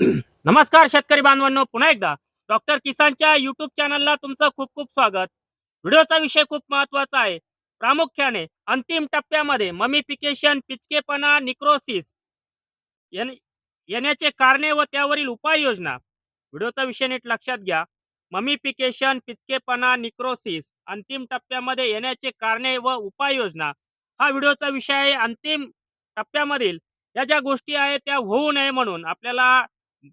नमस्कार शेतकरी बांधवांनो पुन्हा एकदा. डॉक्टर किसानच्या युट्यूब चॅनलला तुमचं खूप खूप स्वागत. व्हिडिओचा विषय खूप महत्त्वाचा आहे. प्रामुख्याने अंतिम टप्प्यामध्ये ममिफिकेशन पिचकेपणा निक्रोसिस येण्याचे कारणे व त्यावरील उपाययोजना. व्हिडिओचा विषय नीट लक्षात घ्या. ममिफिकेशन पिचकेपणा निक्रोसिस अंतिम टप्प्यामध्ये येण्याचे कारणे व उपाययोजना. हा व्हिडिओचा विषय आहे. अंतिम टप्प्यामधील या ज्या गोष्टी आहेत त्या होऊ नये म्हणून आपल्याला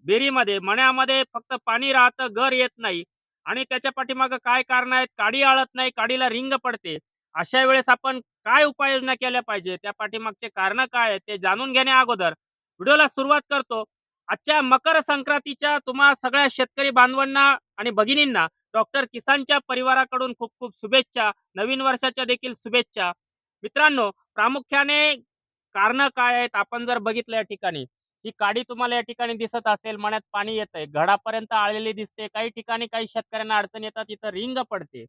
बेरीमध्ये मण्यामध्ये फक्त पाणी राहतं घर येत नाही. आणि त्याच्या पाठीमागं काय कारण आहेत? काडी आळत नाही काडीला रिंग पडते. अशा वेळेस आपण काय उपाययोजना केल्या पाहिजे? त्या पाठीमागचे कारण काय आहेत? ते जाणून घेण्या अगोदर व्हिडिओला सुरुवात करतो. आजच्या मकर संक्रांतीच्या तुम्हा सगळ्या शेतकरी बांधवांना आणि भगिनींना डॉक्टर किसानच्या परिवाराकडून खूप खूप शुभेच्छा. नवीन वर्षाच्या देखील शुभेच्छा. मित्रांनो प्रामुख्याने कारण काय आहेत? आपण जर बघितलं या ठिकाणी. ही काडी तुम्हाला या ठिकाणी दिसत असेल मण्यात पाणी येत आहे घडापर्यंत आलेली दिसते. काही ठिकाणी काही शेतकऱ्यांना अडचण येतात तिथं रिंग पडते.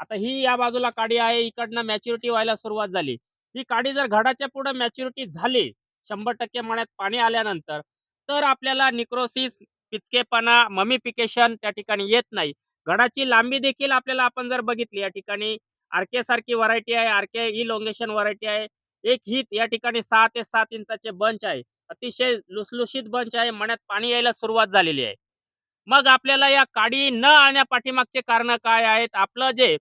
आता ही या बाजूला काडी आहे इकडनं मॅच्युरिटी व्हायला सुरुवात झाली. ही काडी जर घडाच्या पुढे मॅच्युरिटी झाली शंभर टक्के मण्यात पाणी आल्यानंतर तर आपल्याला निक्रोसिस पिचकेपणा ममिफिकेशन त्या ठिकाणी येत नाही. घडाची लांबी देखील आपल्याला आपण जर बघितली या ठिकाणी आरके सारखी व्हरायटी आहे. आरके इलोंगेशन व्हरायटी आहे. एक हित या ठिकाणी सहा ते सात इंचाचे बंच आहे. अतिशय लुसलुशीत बंच आहे मण्यात पाणी यायला सुरुवात झालेली आहे. मग आपल्याला या काडी न आणण्या पाठीमागचे कारण काय आहेत? आपलं जे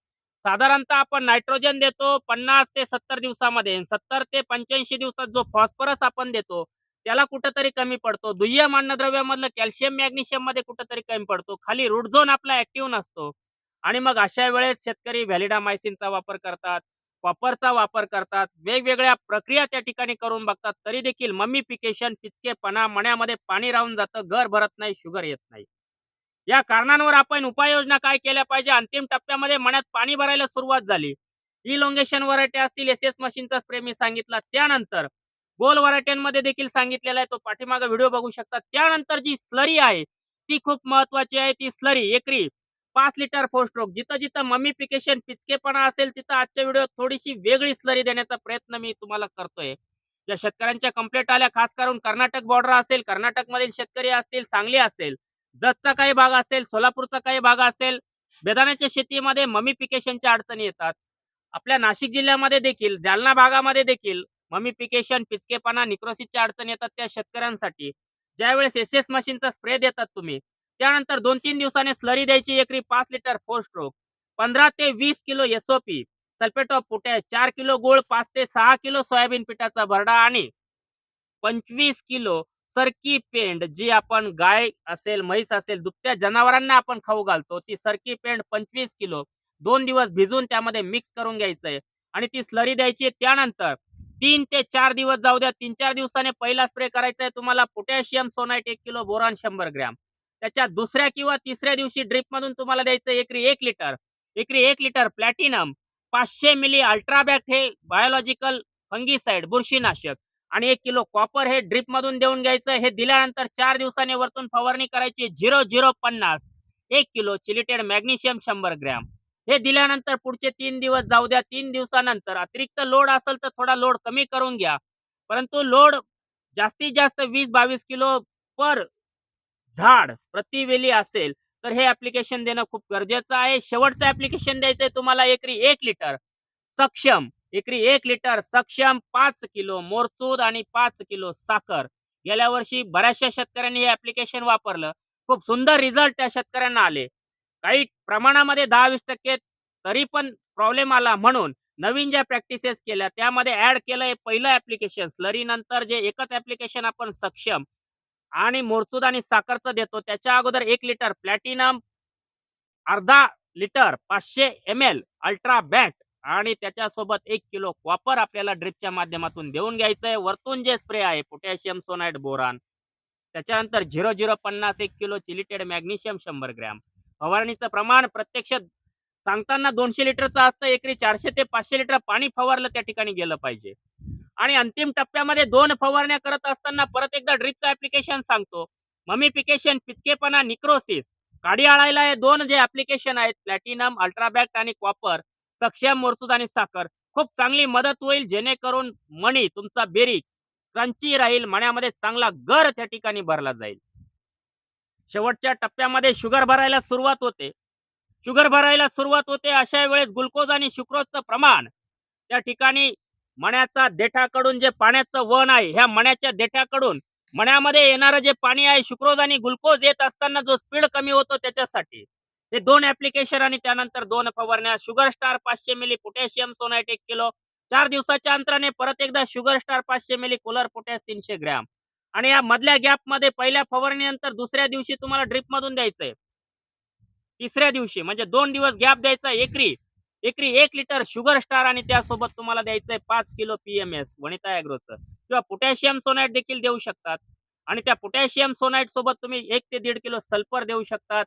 साधारणतः आपण नायट्रोजन देतो पन्नास ते सत्तर दिवसामध्ये सत्तर ते पंच्याऐंशी दिवसात जो फॉस्फरस आपण देतो त्याला कुठंतरी कमी पडतो. दुय्यम अन्नद्रव्यामधलं कॅल्शियम मॅग्नेशियममध्ये कुठंतरी कमी पडतो. खाली रूट झोन आपला ऍक्टिव्ह नसतो. आणि मग अशा वेळेस शेतकरी व्हॅलिडामायसिनचा वापर करतात. कॉपरचा वापर करतात. वेगवेगळ्या प्रक्रिया त्या ठिकाणी करून बघतात. तरी देखील मम्मीफिकेशन पिचकेपणा मण्यामध्ये पाणी राहून जातं. घर भरत नाही शुगर येत नाही. या कारणांवर आपण उपाययोजना काय केल्या पाहिजे? अंतिम टप्प्यामध्ये मण्यात पाणी भरायला सुरुवात झाली. इलोंगेशन व्हरायटी असतील एस एस मशीनचा स्प्रे मी सांगितला. त्यानंतर गोल व्हरायट्यांमध्ये देखील सांगितलेला आहे तो पाठीमागे व्हिडिओ बघू शकता. त्यानंतर जी स्लरी आहे ती खूप महत्वाची आहे. ती स्लरी एकरी पाच लिटर फोर स्ट्रोक जिथं जिथं मम्मीफिकेशन पिचकेपणा असेल तिथं आजच्या व्हिडिओ थोडीशी वेगळी स्लरी देण्याचा प्रयत्न मी तुम्हाला करतोय. ज्या शेतकऱ्यांच्या कंप्लेंट आल्या खास करून कर्नाटक बॉर्डर असेल कर्नाटक मधील शेतकरी असतील सांगली असेल जतचा काही भाग असेल सोलापूरचा काही भाग असेल बेदाण्याच्या शेतीमध्ये मम्मीफिकेशनच्या अडचणी येतात. आपल्या नाशिक जिल्ह्यामध्ये देखील जालना भागामध्ये देखील मम्मीफिकेशन पिचकेपणा निक्रोसिसच्या अडचणी येतात त्या शेतकऱ्यांसाठी. ज्यावेळेस एस एस मशीनचा स्प्रे देतात तुम्ही त्यानंतर दोन तीन दिवसाने स्लरी द्यायची एकरी पाच लिटर फोर स्ट्रोक पंधरा ते वीस kilo SOP sulphate of potash चार किलो गोळ पाच ते सहा किलो सोयाबीन पिठाचा भरडा आणि पंचवीस किलो सरकी पेंड जी आपण गाय असेल म्हैस असेल दुभत्या जनावरांना आपण खाऊ घालतो ती सरकी पेंड पंचवीस किलो दोन दिवस भिजून त्यामध्ये मिक्स करून घ्यायचंय आणि ती स्लरी द्यायची. त्यानंतर तीन ते चार दिवस जाऊ द्या तीन चार दिवसाने पहिला स्प्रे करायचा आहे तुम्हाला पोटॅशियम सोनाईट एक किलो बोरॉन शंभर ग्रॅम. त्याच्या दुसऱ्या किंवा तिसऱ्या दिवशी ड्रिप मधून तुम्हाला द्यायचं एकरी एक लिटर. एकरी एक लिटर प्लॅटिनम पाचशे मिली अल्ट्राबॅक हे बायोलॉजिकल फंगीसाइड बुरशीनाशक आणि एक किलो कॉपर हे ड्रिप मधून देऊन घ्यायचं. हे दिल्यानंतर चार दिवसांनी वरतून फवारणी करायची झिरो झिरो पन्नास. एक किलो चिलिटेड मॅग्नेशियम शंभर ग्रॅम. हे दिल्यानंतर पुढचे तीन दिवस जाऊ द्या. तीन दिवसानंतर अतिरिक्त लोड असेल तर थोडा लोड कमी करून घ्या. परंतु लोड जास्तीत जास्त वीस बावीस किलो पर झाड प्रतिवेली असेल तर हे ऍप्लिकेशन देणं खूप गरजेचं आहे. शेवटचं ऍप्लिकेशन द्यायचंय तुम्हाला एकरी एक लिटर. सक्षम एकरी एक लिटर सक्षम पाच किलो मोरचूद आणि पाच किलो साखर. गेल्या वर्षी बऱ्याचशा शेतकऱ्यांनी हे ऍप्लिकेशन वापरलं. खूप सुंदर रिझल्ट त्या शेतकऱ्यांना आले. काही प्रमाणामध्ये दहा वीस टक्के तरी पण प्रॉब्लेम आला म्हणून नवीन ज्या प्रॅक्टिसेस केल्या त्यामध्ये ऍड केलंय पहिलं ऍप्लिकेशन स्लरी नंतर जे एकच ऍप्लिकेशन आपण सक्षम आणि मोरसूद आणि साखरचं देतो. त्याच्या अगोदर एक लिटर प्लॅटिनम अर्धा लिटर पाचशे एम एल अल्ट्रा बॅट आणि त्याच्यासोबत एक किलो कॉपर आपल्याला ड्रिपच्या माध्यमातून देऊन घ्यायचंय. वरतून जे स्प्रे आहे पोटॅशियम सोनाईट बोरान त्याच्यानंतर झिरो झिरो पन्नास एक किलो चिलिटेड मॅग्नेशियम शंभर ग्रॅम. फवारणीचं प्रमाण प्रत्यक्ष सांगताना दोनशे लिटरचं असतं. एकरी चारशे ते पाचशे लिटर पाणी फवारलं त्या ठिकाणी गेलं पाहिजे. आणि अंतिम टप्प्यामध्ये दोन फवारण्या करत असताना परत एकदा ड्रिपचं ऍप्लिकेशन सांगतो. ममिफिकेशन पिचकेपणा निक्रोसिस काडी आळायला हे दोन जे ऍप्लिकेशन आहेत प्लॅटिनम अल्ट्राबॅक्ट आणि कॉपर सक्षम मोरसूद आणि साखर खूप चांगली मदत होईल जेणेकरून मणी तुमचा बेरी क्रंची राहील मण्यामध्ये चांगला गर त्या ठिकाणी भरला जाईल. शेवटच्या टप्प्यामध्ये शुगर भरायला सुरुवात होते. शुगर भरायला सुरुवात होते अशा वेळेस ग्लुकोज आणि शुक्रोजचं प्रमाण त्या ठिकाणी मण्याचा देठाकडून जे पाण्याचं वन आहे ह्या मण्याच्या देठाकडून मण्यामध्ये येणारं जे पाणी आहे शुक्रोज आणि ग्लुकोज येत असताना जो स्पीड कमी होतो त्याच्यासाठी. हे दोन ऍप्लिकेशन आणि त्यानंतर दोन फवारण्या. शुगर स्टार पाचशे मिली पोटॅशियम सोनाईट एक किलो. चार दिवसाच्या अंतराने परत एकदा शुगर स्टार पाचशे मिली कोलर पोटॅश तीनशे ग्रॅम. आणि या मधल्या गॅपमध्ये पहिल्या फवारणीनंतर दुसऱ्या दिवशी तुम्हाला ड्रिप मधून द्यायचंय. तिसऱ्या दिवशी म्हणजे दोन दिवस गॅप द्यायचा एकरी. एकरी एक लिटर शुगर स्टार आणि त्यासोबत तुम्हाला द्यायचंय पाच किलो पीएमएस वनिता अॅग्रोचं किंवा पोटॅशियम सोनाईट देखील देऊ शकतात. आणि त्या पोटॅशियम सोनाईट सोबत तुम्ही एक ते दीड किलो सल्फर देऊ शकतात.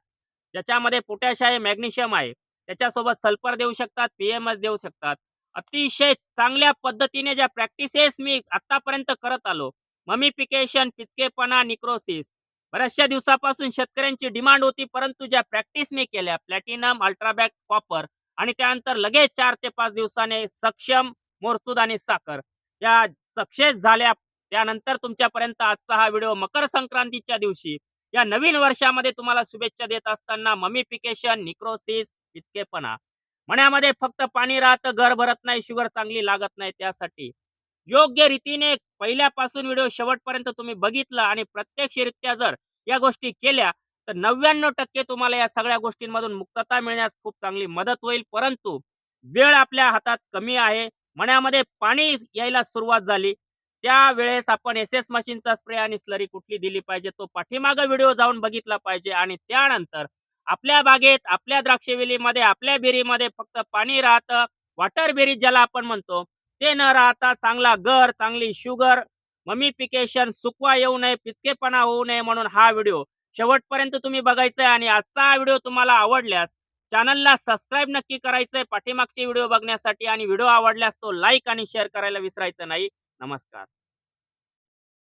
ज्याच्यामध्ये पोटॅश आहे मॅग्नेशियम आहे त्याच्यासोबत सल्फर देऊ शकतात पीएमएस देऊ शकतात. अतिशय चांगल्या पद्धतीने ज्या प्रॅक्टिसेस मी आतापर्यंत करत आलो ममिफिकेशन पिचकेपणा निक्रोसिस बऱ्याचशा दिवसापासून शेतकऱ्यांची डिमांड होती परंतु ज्या प्रॅक्टिस मी केल्या प्लॅटिनम अल्ट्राबॅक कॉपर आणि त्यानंतर लगेच चार ते पाच दिवसाने सक्षम मोरसूद आणि साखर. या सक्सेस झाल्या त्यानंतर तुमच्यापर्यंत आजचा हा व्हिडिओ मकर संक्रांतीच्या दिवशी. या नवीन वर्षामध्ये तुम्हाला शुभेच्छा देत असताना ममिफिकेशन निक्रोसिस इतकेपणा. मण्यामध्ये फक्त पाणी राहतं घर भरत नाही शुगर चांगली लागत नाही त्यासाठी. योग्य रीतीने पहिल्यापासून व्हिडिओ शेवटपर्यंत तुम्ही बघितला आणि प्रत्यक्षरित्या जर या गोष्टी केल्या तर नव्याण्णव टक्के तुम्हाला या सगळ्या गोष्टींमधून मुक्तता मिळण्यास खूप चांगली मदत होईल. परंतु वेळ आपल्या हातात कमी आहे. मण्यामध्ये पाणी यायला सुरुवात झाली. त्यावेळेस आपण एस एस मशीनचा स्प्रे आणि स्लरी कुठली दिली पाहिजे तो पाठीमागे व्हिडिओ जाऊन बघितला पाहिजे आणि त्यानंतर आपल्या बागेत आपल्या द्राक्षवेलीमध्ये आपल्या बेरीमध्ये फक्त पाणी राहतं. वॉटर बेरीज ज्याला आपण म्हणतो ते न राहता चांगला गर चांगली शुगर ममिफिकेशन सुकवा येऊ नये पिचकेपणा होऊ नये म्हणून हा व्हिडिओ शेवटपर्यंत तुम्ही बघायचंय आणि आजचा हा व्हिडिओ तुम्हाला आवडल्यास चॅनलला सबस्क्राईब नक्की करायचंय पाठीमागचे व्हिडिओ बघण्यासाठी आणि व्हिडिओ आवडल्यास तो लाईक आणि शेअर करायला विसरायचं नाही. नमस्कार.